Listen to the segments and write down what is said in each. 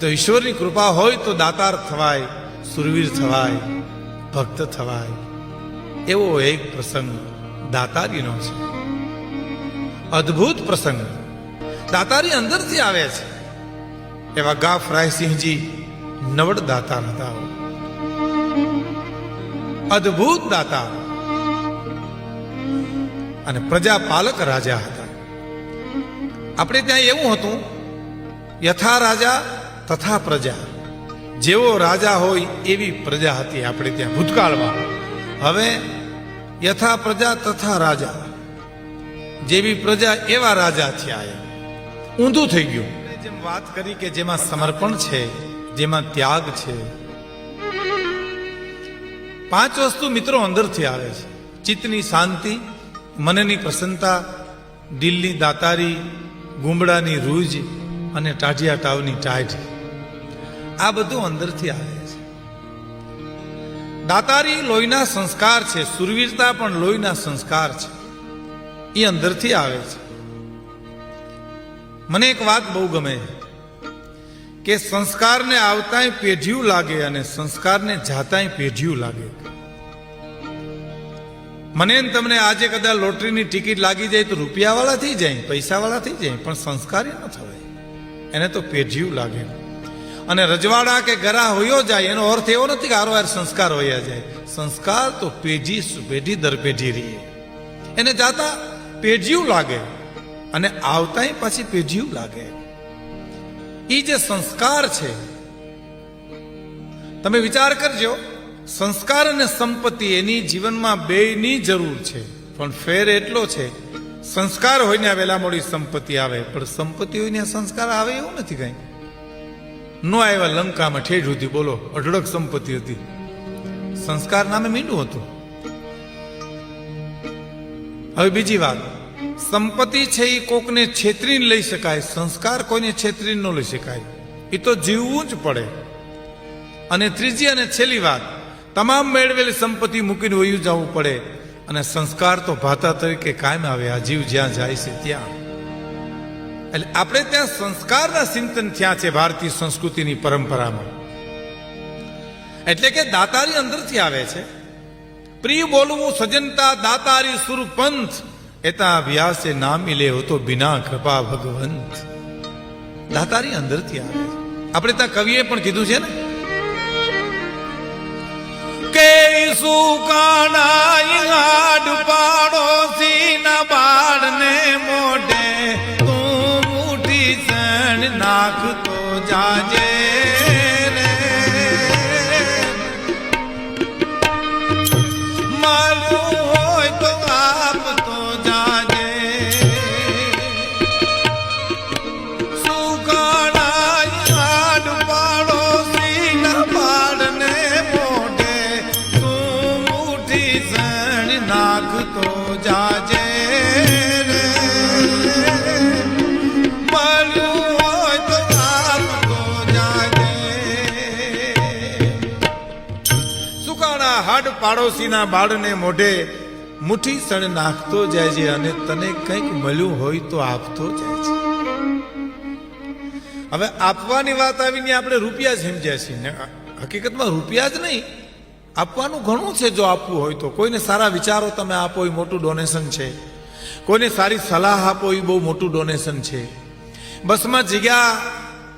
તો ઈશ્વરની કૃપા હોય તો દાતાર થવાય, સુરવીર થવાય, ભક્ત થવાય. એવો એક પ્રસંગ દાતારીનો છે. અદ્ભુત પ્રસંગ. દાતારી અંદરથી આવે છે. એવા ગાફ રાયસિંહજી નવડ દાતા હતા. અદ્ભુત દાતા અને પ્રજાપાલક રાજા હતા. આપણે ત્યાં એવું હતું, યથા રાજા તથા પ્રજા. જેવો રાજા હોય એવી પ્રજા હતી આપણે ત્યાં ભૂતકાળમાં. હવે યથા પ્રજા તથા રાજા. જેવી પ્રજા એવા રાજા થયા એમ. ઊંધું થઈ ગયું. જેમ વાત કરી કે જેમાં સમર્પણ છે, જેમાં ત્યાગ છે. પાંચ વસ્તુ મિત્રો અંદરથી આવે છે. ચિત્તની શાંતિ, મનની પ્રસન્નતા, દિલની દાતારી ગુંબડાની રૂજ અને ટાઢિયા ટાવની ટાઢ. આ બધું અંદરથી આવે છે. દાતારી લોહીના સંસ્કાર છે, સુરવીરતા પણ લોહીના સંસ્કાર છે. એ અંદરથી આવે છે. મને એક વાત બહુ ગમે કે સંસ્કારને આવતાંય પેઢિયું લાગે અને સંસ્કારને જાતાંય પેઢિયું લાગે. મને તમને આજે કદાચ લોટરીની ટિકિટ લાગી જાય તો રૂપિયાવાળા થઈ જાય, પૈસાવાળા થઈ જાય, પણ સંસ્કારી ન થવાય. એને તો પેઢિયું લાગે. અને રજવાડા કે ગરા હોયો જાય, એનો અર્થ એવો નથી કે હારો સંસ્કાર હોયા જાય. સંસ્કાર તો પેઢી પેઢી દર પેઢી રહીએ એને જાતા પેઢીયું લાગે અને આવતાય પાછી પેઢીયું લાગે. એ જે સંસ્કાર છે, તમે વિચાર કરજો, સંસ્કાર અને સંપત્તિ એની જીવનમાં બેયની જરૂર છે. પણ ફેર એટલો છે, સંસ્કાર હોય ને વેલા મોડી સંપત્તિ આવે. પણ સંપત્તિ હોય ને સંસ્કાર આવે એવું નથી કઈ. નો આવ્યા લંકામાં ઠેઠ સુધી બોલો, અઢળક સંપત્તિ હતી. સંસ્કાર નામે મીંડું હતું. હવે બીજી વાત. સંપત્તિ છે એ કોકને છેતરીને લઈ શકાય, સંસ્કાર કોઈને છેતરીને ન લઈ શકાય. એ તો જીવવું જ પડે. અને ત્રીજી અને છેલ્લી વાત. તમામ મેળવેલી સંપત્તિ મૂકીને વયું જવું પડે. અને સંસ્કાર તો ભાતા તરીકે કાયમ આવે, આ જીવ જ્યાં જાય છે ત્યાં. એટલે આપણે ત્યાં સંસ્કારના ચિંતન થયા છે ભારતીય સંસ્કૃતિની પરંપરામાં. એટલે કે દાતારી અંદરથી આવે છે. પ્રિય બોલવું સજનતા દાતારી સુરપંથ, એતા વ્યાસે નામ લે હો તો બિના કૃપા ભગવંત. દાતારી અંદરથી આવે આપણે ત્યાં કવિએ પણ કીધું છે ને? કે સુકાણાઈ હાડ પાડોશી જાજે પાડોશીના બાળને મોઢે મુઠ્ઠી સણ નાખતો જાય છે અને તને કંઈક મળ્યું હોય તો આપતો જાય છે. હવે આપવાની વાત આવીને આપણે રૂપિયા સમજ્યા છીએ. હકીકતમાં રૂપિયા જ નહીં, આપવાનું ઘણું છે જો આપવું હોય તો. કોઈને સારા વિચારો તમે આપો એ મોટું ડોનેશન છે. કોઈને સારી સલાહ આપો એ બહુ મોટું ડોનેશન છે. બસમાં જગ્યા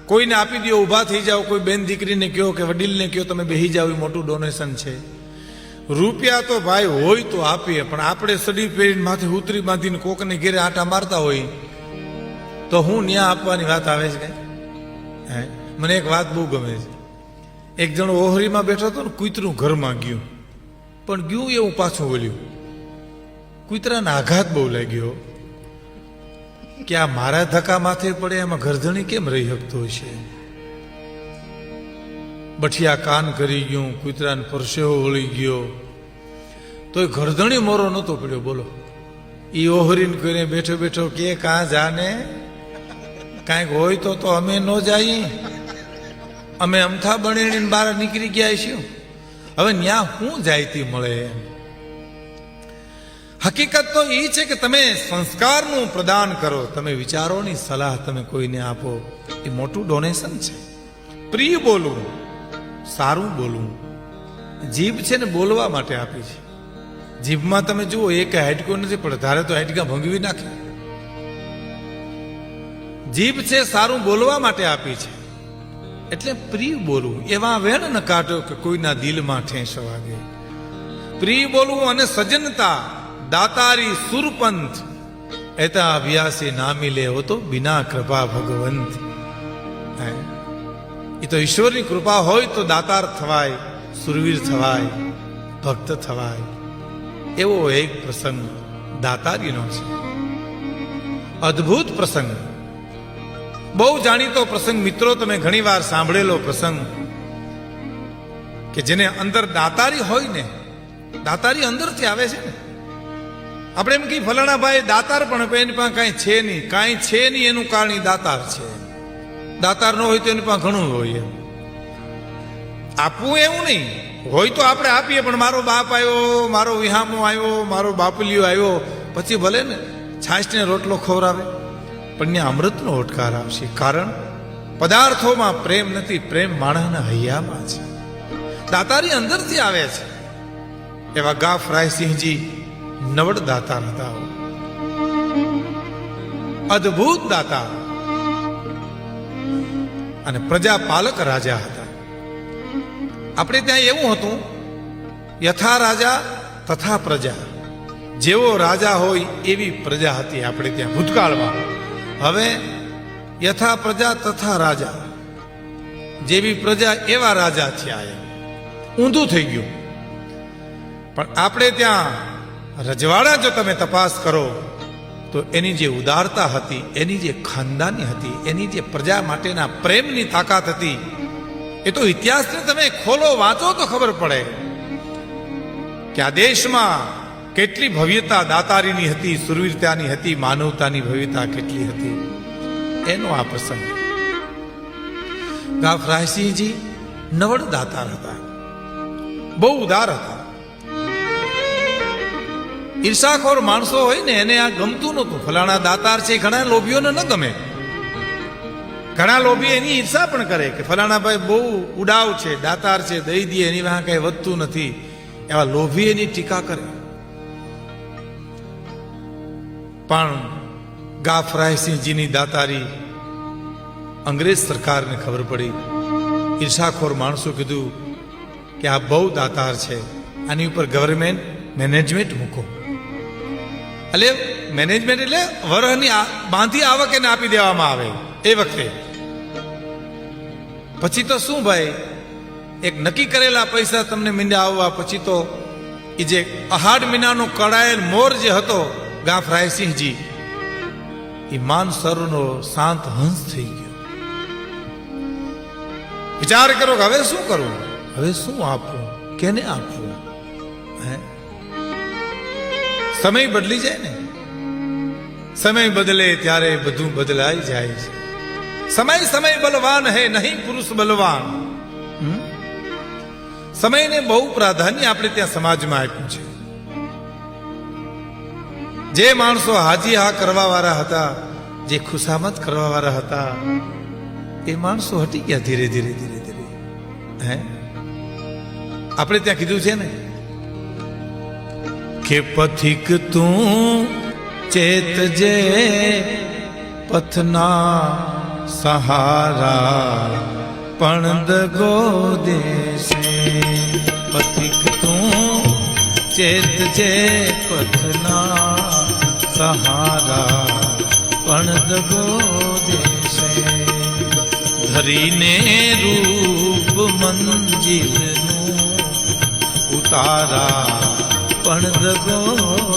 કોઈને આપી દો, ઊભા થઈ જાઓ, કોઈ બેન દીકરીને કહો કે વડીલને કહો, તમે બેહી જાઓ, એ મોટું ડોનેશન છે. રૂપિયા તો ભાઈ હોય તો આપીએ, પણ આપણે સડી પહેરીને માથે ઉતરી બાંધીને કોકને ઘેરે આટા મારતા હોય, તો હું ન્યા આપવાની વાત આવે છે કઈ? હે? મને એક વાત બહુ ગમે છે. એક જણો ઓહરીમાં બેઠો હતો ને, કૂતરું ઘરમાં ગયું. પણ ગયું એવું પાછું વળ્યું. કૂતરાને આઘાત બહુ લાગ્યો. કે આ મારા ધક્કા માથે પડે, એમાં ઘરધણી કેમ રહી શકતો હશે? બઠિયા કાન કરી ગયું, કૂતરાને પરસેવો વળી ગયો. તો એ ગરધણી મોરો નહોતો પડ્યો, બોલો. એ ઓહરીને કરીને બેઠો બેઠો કે, કાં જાને? કાંઈક હોય તો તો અમે ન જઈએ. અમે અમથા બનેડીને બહાર નીકળી ગયા છીએ. હવે ન્યા શું જાયતી મળે એમ? હકીકત તો એ છે કે તમે સંસ્કારનું પ્રદાન કરો. તમે વિચારોની સલાહ તમે કોઈને આપો. એ મોટું ડોનેશન છે. પ્રિય બોલવું સારું બોલવું જીભ છે ને બોલવા માટે આપી છે. જીભમાં તમે જુઓ, એક હાડકો નથી પણ ધારે તો હાડકા ભંગવી નાખે. જીભ છે, સારું બોલવા માટે આપી છે. એટલે પ્રિય બોલવું એવા વેણ ન કાઢો કે કોઈના દિલમાં ઠેસ વાગે. પ્રિય બોલવું અને સજનતા, દાતારી સુરપંથ. એતા અભ્યાસી ના મિલે હો તો બિના કૃપા ભગવંત. હે. એ તો ઈશ્વરની કૃપા હોય તો દાતાર થવાય, સુરવીર થવાય, ભક્ત થવાય. એવો એક પ્રસંગ દાતારીનો છે. અદ્ભુત પ્રસંગ. બહુ જાણીતો પ્રસંગ. મિત્રો, તમે ઘણીવાર સાંભળેલો પ્રસંગ કે જેને અંદર દાતારી હોય ને, દાતારી અંદરથી આવે છે ને. આપણે એમ કહીએ, ફલાણા ભાઈ, દાતાર પણ એની પાસે કાંઈ છે નહીં. કાંઈ છે નહીં એનું કારણ દાતાર છે. દાતાર ન હોય તો એની પાસે ઘણું હોય એમ. આપવું એવું નહીં. હોય તો આપણે આપીએ, પણ મારો બાપ આવ્યો, મારો વિહામો આવ્યો, મારો બાપલિયો આવ્યો, પછી ભલે ને છાશને રોટલો ખવડાવે, પણ ત્યાં અમૃતનો ઓટકાર આવશે. કારણ પદાર્થોમાં પ્રેમ નથી, પ્રેમ માણસના હૈયામાં છે. દાતારી અંદરથી આવે છે. એવા ગાફ રાયસિંહજી નવડ દાતા હતા. અદ્ભુત દાતા અને પ્રજાપાલક રાજા હતા. આપણે ત્યાં એવું હતું, યથા રાજા તથા પ્રજા. જેવો રાજા હોય એવી પ્રજા હતી આપણે ત્યાં ભૂતકાળમાં. હવે યથા પ્રજા તથા રાજા. જેવી પ્રજા એવા રાજા થયા એમ. ઊંધું થઈ ગયું. પણ આપણે ત્યાં રજવાડા જો તમે તપાસ કરો તો એની જે ઉદારતા હતી, એની જે ખાનદાની હતી, એની જે પ્રજા માટેના પ્રેમની તાકાત હતી, એ તો ઇતિહાસને તમે ખોલો, વાંચો તો ખબર પડે કે આ દેશમાં કેટલી ભવ્યતા દાતારીની હતી, સુરવીરતાની હતી, માનવતાની ભવ્યતા કેટલી હતી. એનો આ પ્રસંગ. ગાફ રાયસિંહજી નવડ દાતાર હતા. બહુ ઉદાર હતા. ઈર્ષાખોર માણસો હોય ને, એને આ ગમતું નહોતું. ફલાણા દાતાર છે, ઘણા લોભીઓને ન ગમે. ઘણા લોભી એની ઈર્ષા પણ કરે કે ફલાણા ભાઈ બહુ ઉડાવ છે, દાતાર છે, દઈ દે, એની વાહ કઈ વધતું નથી. એવા લોભી એની ટીકા કરે. પણ ગાફરાયસિંહજીની દાતારી અંગ્રેજ સરકારને ખબર પડી. ઈર્ષાખોર માણસો કીધું કે આ બહુ દાતાર છે. આની ઉપર ગવર્મેન્ટ મેનેજમેન્ટ મૂકો. એટલે મેનેજમેન્ટ એટલે વરહની બાંધી આવક એને આપી દેવામાં આવે. એ વખતે. પછી તો શું ભાઈ? એક નક્કી કરેલા પૈસા તમને મીંડા આવવા, પછી તો એ જે અહાડ મીનાનો કળાયેલ મોર જે હતો ગાફ રાયસિંહજી એ માનસરોનો શાંત હંસ થઈ ગયો. વિચાર કરો કે હવે શું કરવું હવે શું આપવું કેને આપવું સમય બદલી જાય ને. સમય બદલે ત્યારે બધું બદલાઈ જાય છે. સમય સમય બલવાન હે, નહીં પુરુષ બલવાન? સમયને બહુ પ્રાધાન્ય આપણે ત્યાં સમાજમાં આપ્યું છે. જે માણસો હાજી હા કરવા વાળા હતા, જે ખુશામત કરવા વાળા હતા, એ માણસો હટી ગયા ધીરે ધીરે ધીરે ધીરે. હે? આપણે ત્યાં કીધું છે ને કે પથિક તું ચેતજે પથના સહારા પણ દગો દેશે પથિક તું ચેતજે પથના સહારા પણ દગો દેશે ધરીને રૂપ મંજિલનું ઉતારા પણ દગો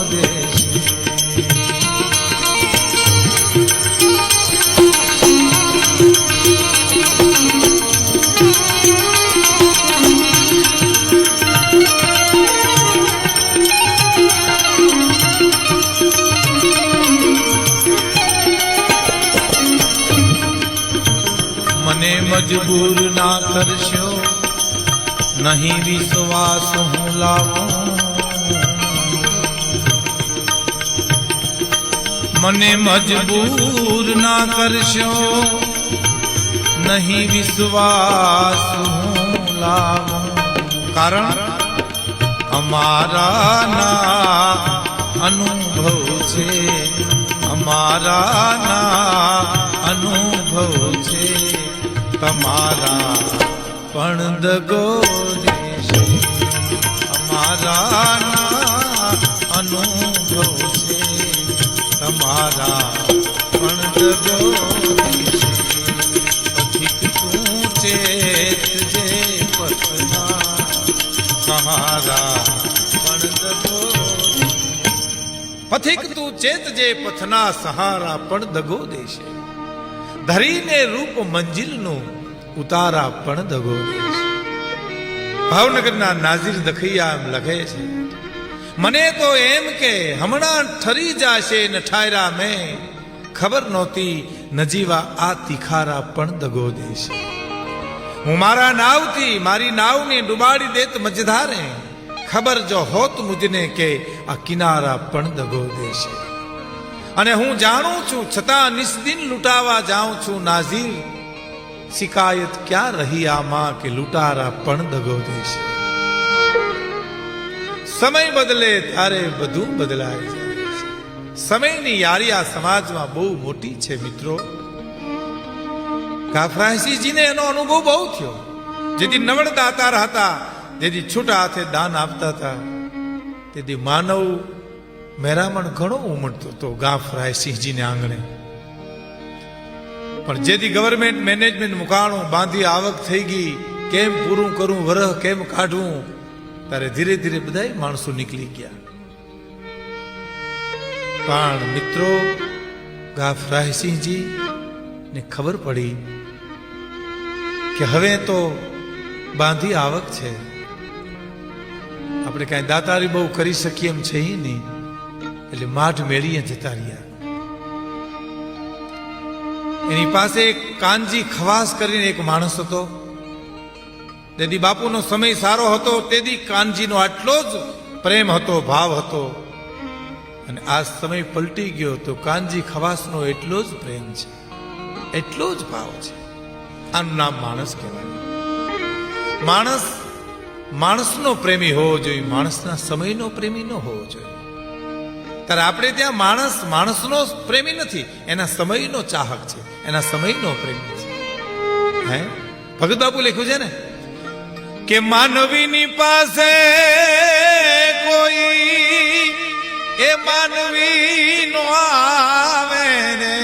દેશે મને મજબૂર ના કરશો નહીં વિશ્વાસ હું લાવું. મને મજબૂર ના કરશો. નહીં વિશ્વાસ લાવું. કારણ અમારા ના અનુભવ છે. અમારા ના અનુભવ છે. તમારા પણ દગો અમારા ના અનુભવ તમારા પણ પથિક તું ચેત જે પથના સહારા પથિક તું ચેત જે પથના સહારા પણ દગો દેશે. ધરીને રૂપ મંજિલનું ઉતારા પણ દગો દેશે. ભાવનગરના નાઝીર દખૈયા એમ લખે છે મને તો એમ કે હમણાં ઠરી જાશે ને ઠાયરા મેં. ખબર નહોતી, નજીવા આ તિખારા પણ દગો દેશે. હું મારા નાવથી, મારી નાવને ડુબાડી દેત મજધારે. ખબર જો હોત મુજને કે આ કિનારા પણ દગો દેશે. અને હું જાણું છું, છતાં નિસ્દિન લૂંટાવા જાઉં છું નાઝીર. શિકાયત ક્યાં રહી આમાં કે લૂંટારા પણ દગો દેશે? સમય બદલે ત્યારે બધું બદલાય જાય સમયની યારી આ સમાજમાં બહુ મોટી છે મિત્રો. કાફરાસીજીને એનો અનુભવ બહુ થયો. જેથી નવળ દાતાર હતા જેથી છૂટા હાથે દાન આપતા હતા. તેથી માનવ મેરામણ ઘણો ઉમટતો હતો ગાફરાયસિંહજીને આંગણે. પણ જેથી ગવર્મેન્ટ મેનેજમેન્ટ મુકાણું બાંધી આવક થઈ ગઈ, કેમ પૂરું કરું, વરહ કેમ કાઢવું? ત્યારે ધીરે ધીરે બધા માણસો નીકળી ગયા. પણ મિત્રો ગાફરાયસિંહજી ને ખબર પડી કે હવે તો બાંધી આવક છે. આપણે કાંઈ દાતારી બહુ કરી શકીએ એમ છે નહીં. એટલે માઠ મેળીએ જતા રહ્યા. એની પાસે કાનજી ખવાસ કરીને એક માણસ હતો. તેથી બાપુનો સમય સારો હતો, તેથી કાનજીનો આટલો જ પ્રેમ હતો, ભાવ હતો. અને આ સમય પલટી ગયો તો કાનજી ખવાસનો એટલો જ પ્રેમ છે, એટલો જ ભાવ છે. આનું નામ માણસ કહેવાય. માણસ, માણસનો પ્રેમી હોવો જોઈએ, માણસના સમયનો પ્રેમી ન હોવો જોઈએ. ત્યારે આપણે ત્યાં માણસ, માણસનો પ્રેમી નથી, એના સમયનો ચાહક છે, એના સમયનો પ્રેમી છે. હે? ભગત બાપુ લખ્યું છે ને? કે માનવીની પાસે કોઈ એ માનવી નો આવે રે.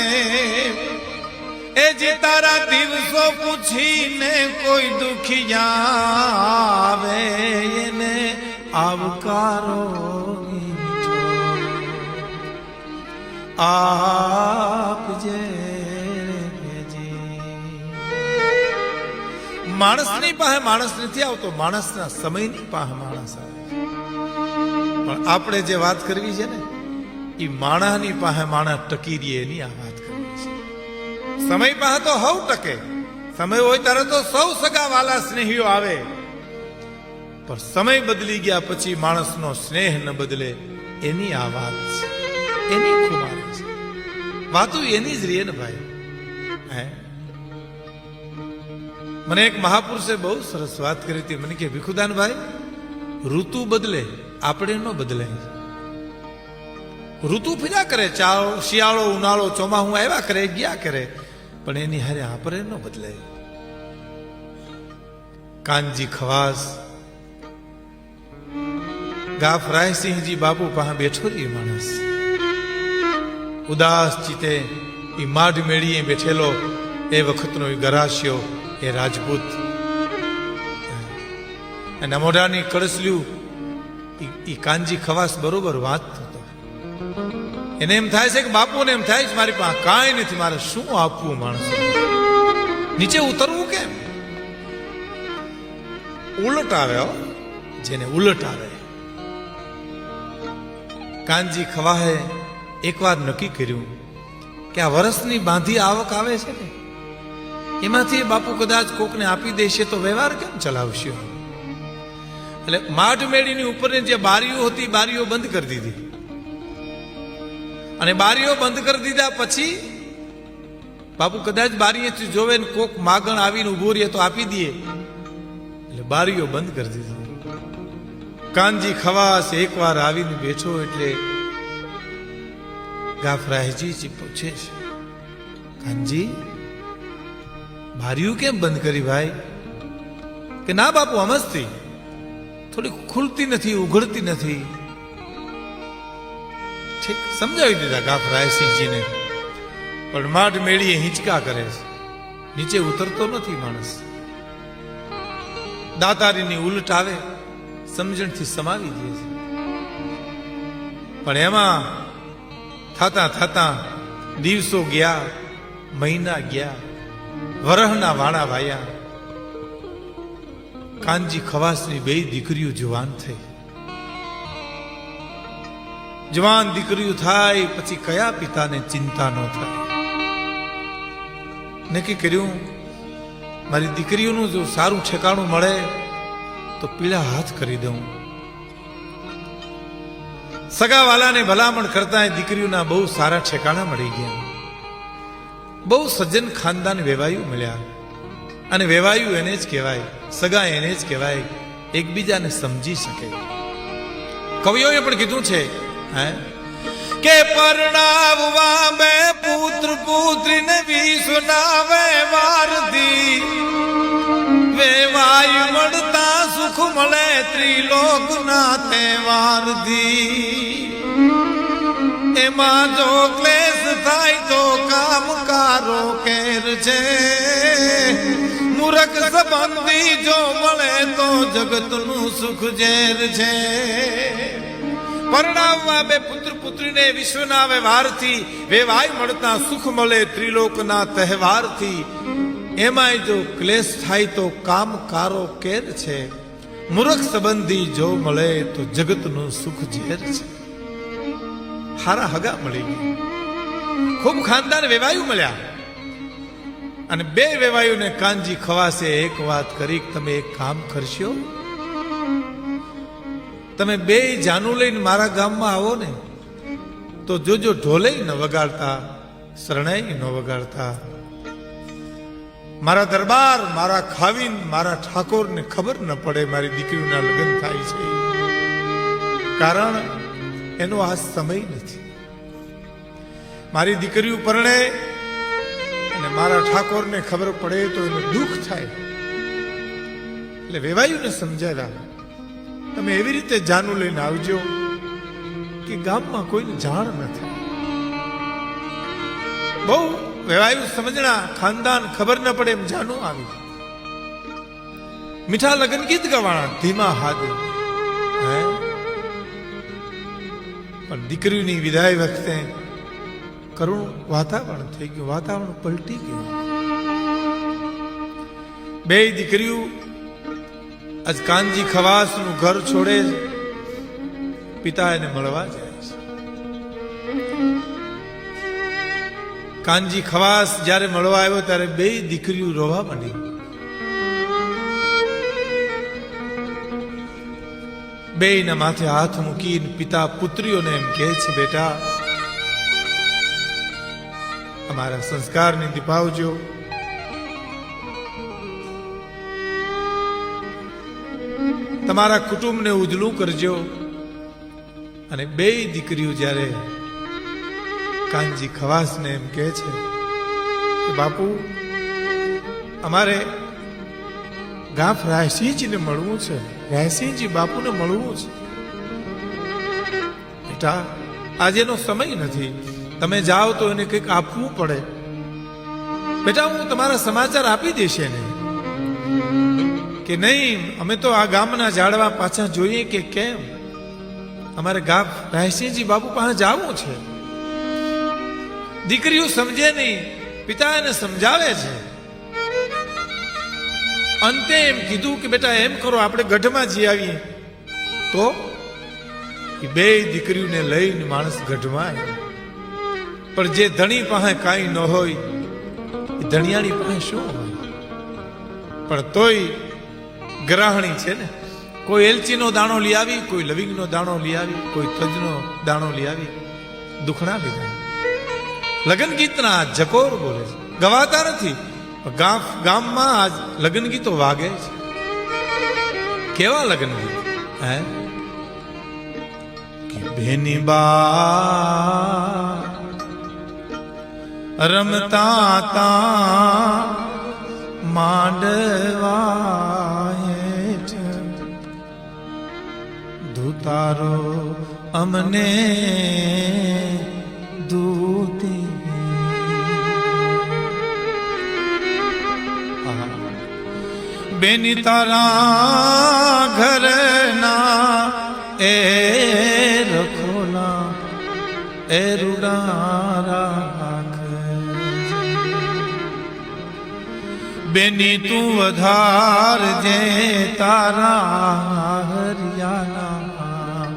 એ જે તારા દિવસો પૂછીને કોઈ દુખિયા આવે એને આવકારો મીઠો માણસની પાસે માણસ નથી આવતો, માણસના સમયની પાસે માણસ આવે પણ આપણે જે વાત કરવી છે ને, એ માણસની પાસે માણસ ટકી રહીએ એની આ વાત કરવી છે. સમય પાસે તો હવ ટકે, સમય હોય ત્યારે તો સૌ સગા વાલા સ્નેહીઓ આવે. પણ સમય બદલી ગયા પછી માણસનો સ્નેહ ન બદલે એની આ વાત છે. એની ખુમારી છે. વાતું એની જ રીએ ને ભાઈ. હે? મને એક મહાપુરુષે બહુ સરસ વાત કરી હતી. મને કે ભીખુદાનભાઈ, ઋતુ બદલે, આપણે ન બદલે. ઋતુ ફર્યા કરે ચાળો શિયાળો, ઉનાળો, ચોમાહું આવ્યા કરે, ગયા કરે, પણ એની હારે આપણે ન બદલે. કાનજી ખવાસ. ગાફ રાયસિંહજી બાપુ પાસે બેઠો રહી માણસ. ઉદાસ ચિતે એ માઢ મેળીએ બેઠેલો, એ વખતનો એ ગરાસ્યો એ રાજપૂત. અને મોઢાની કળસલ્યું એ કાનજી ખવાસ બરોબર વાત હતો એને એમ થાય છે કે બાપુને એમ થાય છે, મારી પાસે કાંઈ નથી, મારે શું આપવું માણસ? નીચે ઉતરવું કેમ? ઉલટ આવ્યો જેને ઉલટ આવે. કાનજી ખવાહે એકવાર નક્કી કર્યું કે આ વર્ષની બાંધી આવક આવે છે ને? એમાંથી બાપુ કદાચ કોકને આપી દેશે તો વ્યવહાર કેમ ચલાવશે? એટલે માઠ મેળીની ઉપરની જે બારીઓ હતી, બારીઓ બંધ કરી દીધી. અને બારીઓ બંધ કરી દીધા પછી બાપુ કદાચ બારીએથી જોવે ને કોક માગણ આવીને ઊભો રહીએ તો આપી દઈએ એટલે બારીઓ બંધ કરી દીધી. કાનજી ખવાસ એકવાર આવીને બેઠો એટલે ગાફરાયજી પૂછે છે, કાનજી બારીઓ કેમ બંધ કરી ભાઈ? કે ના બાપુ, અમસ્તી. થોડી ખુલતી નથી, ઉઘડતી નથી. ઠીક, સમજાવી દીધા ગાફરાયસિંહજીને પણ માઢ મેળીએ હિંચકા કરે છે. નીચે ઉતરતો નથી માણસ. દાતારીની ઉલટ આવે, સમજણથી સમાવી દે છે. પણ એમાં થતા થતા દિવસો ગયા, મહિના ગયા. વરહના વાણા વાયા. કાનજી ખવાસની બે દીકરીઓ જુવાન થઈ. જવાન દીકરીઓ થાય, પછી કયા પિતાને ચિંતા ન થાય? નક્કી કર્યું, મારી દીકરીઓનું જો સારું ઠેકાણું મળે, તો પીળા હાથ કરી દઉં. સગાવાલાને ભલામણ કરતા દીકરીઓના બહુ સારા ઠેકાણા મળી ગયા. બહુ સજ્જન ખાનદાન વેવાયું મળ્યા. અને વેવાયું એને જ કહેવાય, સગા એને જ કહેવાય, એકબીજાને સમજી શકે. કવિઓએ પણ કીધું છે, હે, કે પરણાવવા બે પુત્ર પુત્રીને વિશ્વના વ્યવહાર દી. વેવાય મળતા સુખ મળે, ત્રિલોકના તહેવાર દી. એમાં જો ક્લેશ થાય તો કામકારો કેર છે. મૂરખ સંબંધી જો મળે તો જગતનું સુખ ઝેર છે. પરણાવવા બે પુત્ર પુત્રીને વિશ્વના વ્યવહારથી વેવાય મળતા સુખ મળે ત્રિલોકના તહેવારથી. એમાંય જો ક્લેશ થાય તો કામ કારો કેર છે. મૂર્ખ સંબંધી જો મળે તો જગતનું સુખ ઝેર છે. હારા હગા મળી ખૂબ ખાનદાન વેવાયુ મળ્યા. અને બે વેવાયુને કાનજી ખવાસે એક વાત કરી, તમે એક કામ કરશો? તમે બે જાનું લઈને મારા ગામમાં આવો ને, તો જોજો ઢોલે ન વગાડતા, શરણાઈ ન વગાડતા. મારા દરબાર, મારા ખાવીન, મારા ઠાકોરને ખબર ન પડે મારી દીકરીના લગ્ન થાય છે. કારણ એનો આ સમય નથી. મારી દીકરીઓ પરણે અને મારા ઠાકોરને ખબર પડે તો એનું દુઃખ થાય. એટલે વેવાયુને સમજાવ્યા, તમે એવી રીતે જાનું લઈને આવજો કે ગામમાં કોઈને જાણ ન થાય. બહુ વેવાયુ સમજણા, ખાનદાન ખબર ન પડે એમ જાનું આવી. મીઠા લગ્ન ગીત ગવાણા, ધીમા હાથ. પણ દીકરીની વિદાય વખતે કરુણ વાતાવરણ થઈ ગયું, વાતાવરણ પલટી ગયું. બે દીકરીઓ આજ કાનજી ખવાસનું ઘર છોડે પિતા એને મળવા જાય છે. કાનજી ખવાસ જ્યારે મળવા આવ્યો ત્યારે બે દીકરીઓ રોવા માંડી. બેયના માથે હાથ મૂકીને પિતા પુત્રીઓને એમ કહે છે, બેટા, અમારા સંસ્કારને દીપાવજો. તમારા કુટુંબને ઉજળું કરજો. અને બે દીકરીઓ જ્યારે કાનજી ખવાસને એમ કહે છે, કે બાપુ, અમારે ગાફ ને મળવું છે. રાયસિંહજી બાપુને મળવું છે. બેટા, આજેનો સમય નથી. તમે જાઓ તો એને કંઈક આપવું પડે. બેટા, હું તમારા સમાચાર આપી દેશે ને કે નહીં, અમે તો આ ગામના ઝાડવા પાછા જોઈએ કે કેમ? અમારે ગામ રહેસિંહજી બાપુ પાસે જવું છે. દીકરીઓ સમજે નહીં પિતા એને સમજાવે છે. અંતે એમ કીધું કે બેટા, એમ કરો, આપણે ગઢમાં જઈ આવીએ. તો બે દીકરીઓને લઈને માણસ ગઢમાં પણ જે ધણી પાસે કાંઈ ન હોય, એ ધણિયાણી પાસે શું હોય? પણ તોય ગ્રહણી છે ને. કોઈ એલચીનો દાણો લઈ આવી, કોઈ લવિંગનો દાણો લઈ આવી, કોઈ તજનો દાણો લઈ આવી. દુખણા લીધા. લગન ગીતના જકોર બોલે છે. ગવાતા નથી. ગામ ગામમાં આજ લગ્ન ગીતો વાગે છે. કેવા લગ્ન ગીત? હે? કે બેની બા રમતા તા માંડવા ધુતારો અમને દૂતી બેની તારા ઘરના, એ રખોલા એ રૂડા બેની તું વધાર જે તારા હરિયાના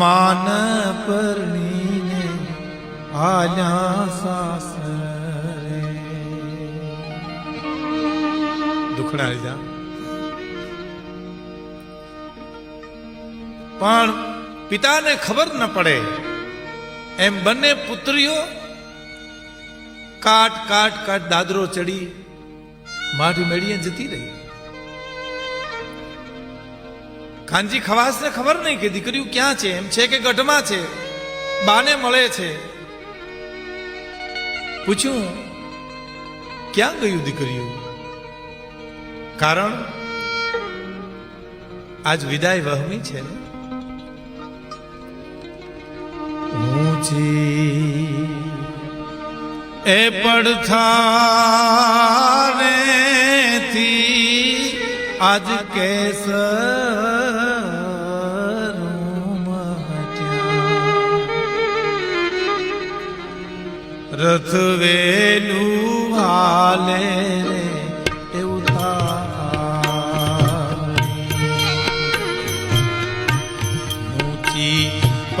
માન પરણીને આલ્યા સાસરે. દુખણા લીધા પણ પિતાને ખબર ન પડે. એમ બંને પુત્રીઓ કાટ કાટ કાટ દાદરો ચડી માઠી મેળીએ જતી રહી. કાનજી ખવાસને ખબર નહીં કે દીકરીઓ ક્યાં છે? એમ છે કે ગઢમાં છે? બાને મળે છે? પૂછ્યું, ક્યાં ગયું દીકરીઓ? કારણ આજ વિદાય વહમી છે ઊંચી એ પડથારે થી આજ કેસ રથ વેલું હાલે રે.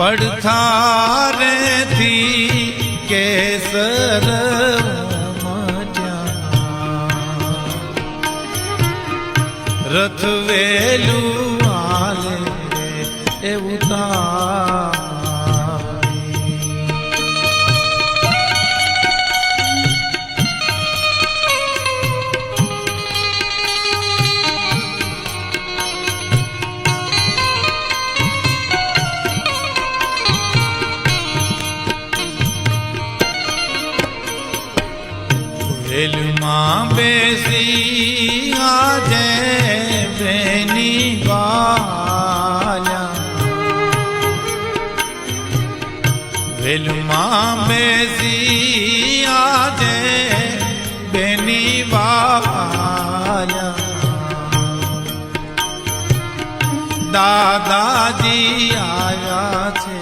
પડથારેથી કેસર. રથ વેલું વેલમાં બેસી આજે બેની બાલા વેલમાં બેસી આજે બેની બાલા દાદાજી આયા છે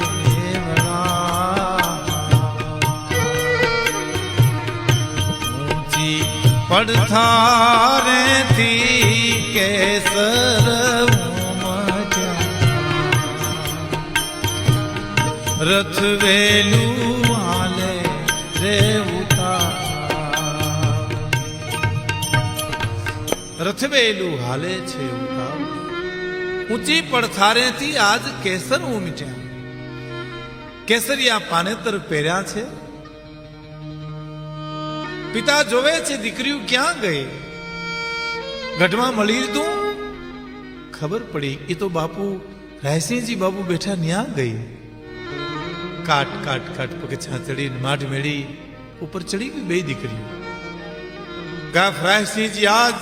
પડથારેથી કેસર. રથ વેલું હાલે રે ઉતાર રથ વેલું હાલે છે ઉતાર ઊંચી પડથારેથી આજ કેસર ઉમટ્યા કેસરિયા પાનેતર પહેર્યા છે પિતા જોવે છે, દીકરીઓ ક્યાં ગઈ ગઢમાં મળી તું? ખબર પડી, એ તો બાપુ, રાયસિંહજી બાપુ બેઠા ન્યા ગઈ કાટ કાટ કાટ, પગે છાંચડી માઠ મેળી, ઉપર ચડી ગઈ બે દીકરીઓ. ગાફ, રાયસિંહજી આજ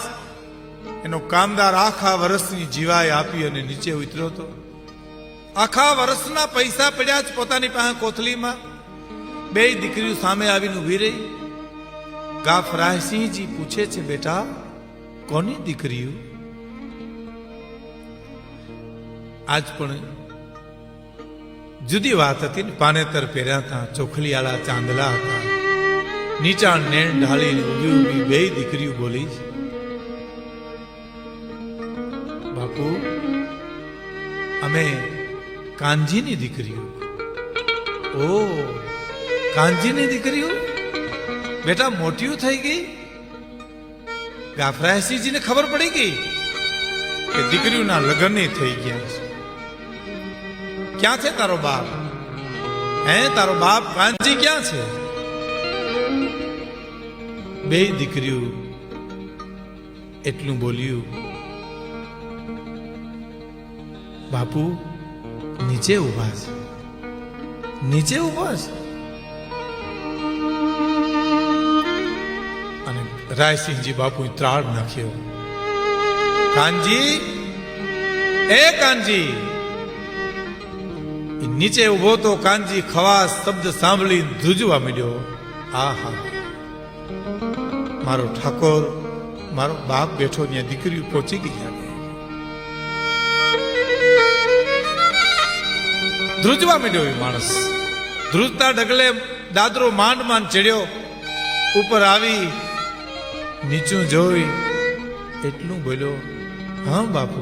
એનો કામદાર આખા વર્ષની જીવાય આપી અને નીચે ઉતર્યો હતો. આખા વર્ષના પૈસા પડ્યા જ પોતાની પાસે કોથલીમાં બે દીકરીઓ સામે આવીને ઊભી રહી. ગાફ રાયસિંહજી પૂછે છે, બેટા, કોની દીકરીઓ? આજ પણ જુદી વાત હતી ને, પાનેતર પહેર્યા હતા ચોખલીવાળા ચાંદલા હતા. નીચા નેણ ઢાળી ઊભી ઊભી બે દીકરીઓ બોલી બાપુ, અમે કાનજીની દીકરીઓ. ઓ, કાનજીની દીકરીઓ? બેટા મોટીઓ થઈ ગઈ? ગાફરાયસીજીને ખબર પડી ગઈ કે દીકરીઓના લગ્ન થઈ ગયા છે. ક્યાં છે તારો બાપ? હે, તારો બાપ કાનજી ક્યાં છે? બે દીકરીઓ એટલું બોલ્યું, બાપુ, નીચે ઊભા છે. નીચે ઊભા છે? રાયસિંહજી બાપુ ત્રાળ નાખ્યો. કાનજી, એ કાનજી. નીચે ઊભો તો કાનજી ખવાસ શબ્દ સાંભળી ધ્રુજવા મળ્યો આ હા મારો ઠાકોર, મારો બાપ બેઠો ત્યાં દીકરી પહોંચી ગઈ ધ્રુજવા મળ્યો એ માણસ. ધ્રુજતા ડગલે દાદરો માંડ માંડ ચડ્યો. ઉપર આવી નીચું જોઈ એટલું બોલ્યો, હા બાપુ.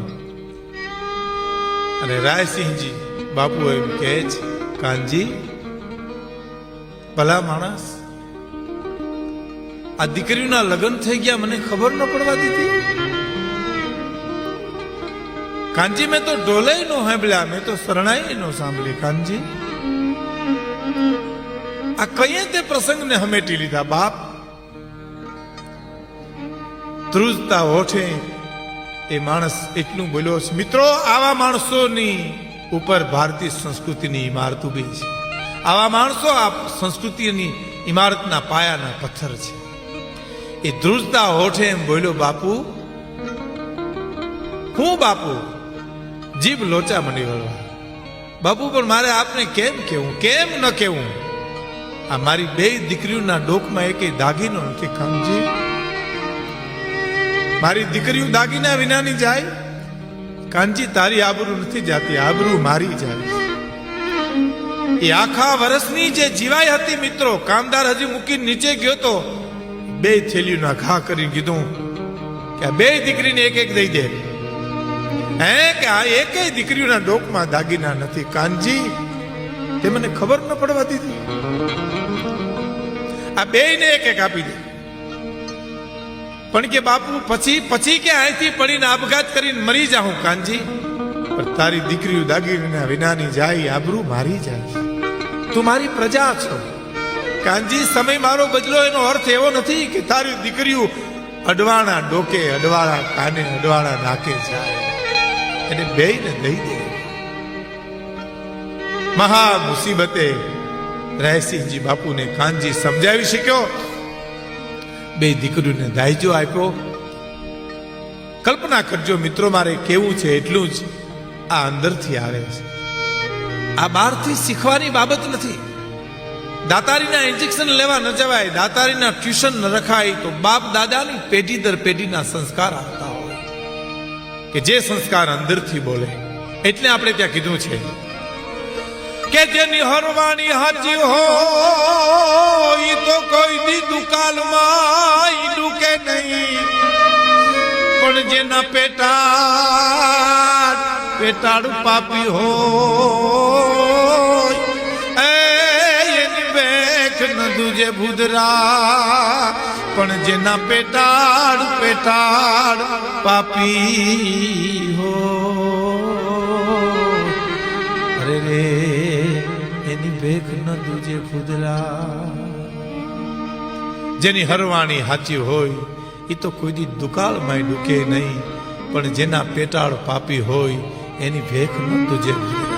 અને રાયસિંહજી બાપુ એમ કહે છે, કાનજી, ભલા માણસ, આ દીકરીના લગ્ન થઈ ગયા મને ખબર ન પડવા દીધી. કાનજી, મેં તો ઢોલાઈ નો સાંભળ્યા, મેં તો શરણાઈ નો સાંભળી, કાનજી. આ કઈ તે પ્રસંગને હમેટી લીધા, બાપ? ધ્રુજતા હોઠે એ માણસ એટલું બોલ્યો છે, મિત્રો, આવા માણસોની ઉપર ભારતીય સંસ્કૃતિની ઇમારત ઊભી છે. આવા માણસો આ સંસ્કૃતિની ઇમારતના પાયાના પથ્થર છે. એ ધ્રુજતા હોઠે એમ બોલ્યો, બાપુ, હું બાપુ, જીભ લોચા મની વળવા. બાપુ, પણ મારે આપને કેમ કેવું, કેમ ન કેવું? આ મારી બે દીકરીઓના ડોકમાં એકે દાગીનો નથી કામજી મારી દીકરીઓ દાગીના વિનાની જાય. કાનજી, તારી આબરૂ નથી જાતી, આબરૂ મારી જાય એ આખા વર્ષની જે જીવાય હતી મિત્રો, કામદાર હજી મૂકી નીચે ગયો તો બે થેલીઓના ઘા કરીને કીધું કે આ બે દીકરીને એક એક દઈ દે. હે, કે આ એકેય દીકરીઓના ડોકમાં દાગીના નથી. કાનજી, તે મને ખબર ન પડવા દીધી. આ બેયને એક એક આપી દે. પણ કે બાપુ પછી પછી કે અહીંથી પડીને આપઘાત કરીને મરી જાઉં કાનજી? પણ તારી દીકરીઓ દાગીના વિનાની જાય આબરૂ મારી જાય. તું મારી પ્રજા છો. કાનજી સમય મારો બદલો એનો અર્થ એવો નથી કે તારી દીકરીઓ અડવાણા ડોકે અડવાણા કાને અડવાણા નાકે જાય. એને બેયને દઈ દે. મહા મુસીબતે રાયસિંહજી બાપુને કાનજી સમજાવી શક્યો? બે દીકરીઓને દાયજો આપ્યો. કલ્પના કરજો મિત્રો, મારે કેવું છે, એટલું જ આ અંદરથી આવે છે. આ બહારથી શીખવાની બાબત નથી. દાતારીના ઇન્જેક્શન લેવા ન જવાય, દાતારીના ટ્યુશન ન રખાય, તો બાપ દાદાની પેઢી દર પેઢીના સંસ્કાર આવતા હોય. કે જે સંસ્કાર અંદરથી બોલે, એટલે આપણે ત્યાં કીધું છે કે જેની હરવાની હાજી ઈ તો કોઈ દી દુકાનમાં ઈ ડૂકે નહીં. પણ જેના પેટાડ પેટાડ પાપી હો એની બેખ ન દુજે ભૂદરા. પણ જેના પેટાડ પેટાડ પાપી હો અરે રે. ભેખ ન દુજે ફુદરા જેની હરવાણી હાચી હોય એ તો કોઈ દી દુકાળમાં ડૂકે નહીં, પણ જેના પેટાળ પાપી હોય, એની ભેખ ન દૂજે ફુદરા